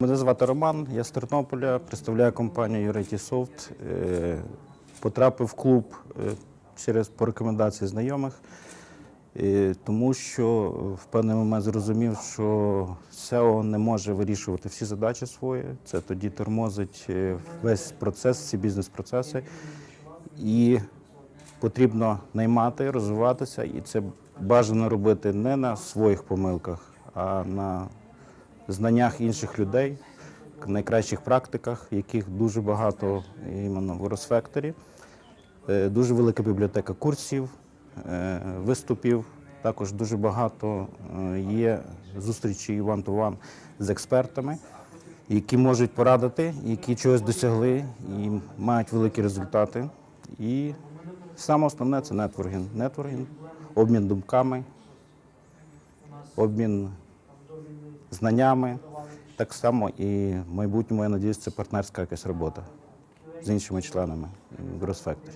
звати Роман, я з Тернополя, представляю компанію Ureti Soft. Е, Потрапив в клуб е, через по рекомендації знайомих, е, тому що в певний момент зрозумів, що SEO не може вирішувати всі задачі свої. Це тоді тормозить весь процес, всі бізнес-процеси. І потрібно наймати, розвиватися, і це бажано робити не на своїх помилках, а на знаннях інших людей, найкращих практиках, яких дуже багато іменно в Росфекторі. Е, Дуже велика бібліотека курсів, е, виступів. Також дуже багато е, є зустрічей one-to-one з експертами, які можуть порадити, які чогось досягли і мають великі результати. І саме основне це нетворкінг. Нетворкінг, обмін думками, обмін знаннями. Так само і в майбутньому, я надіюсь, це партнерська якась робота з іншими членами в Росфекторі.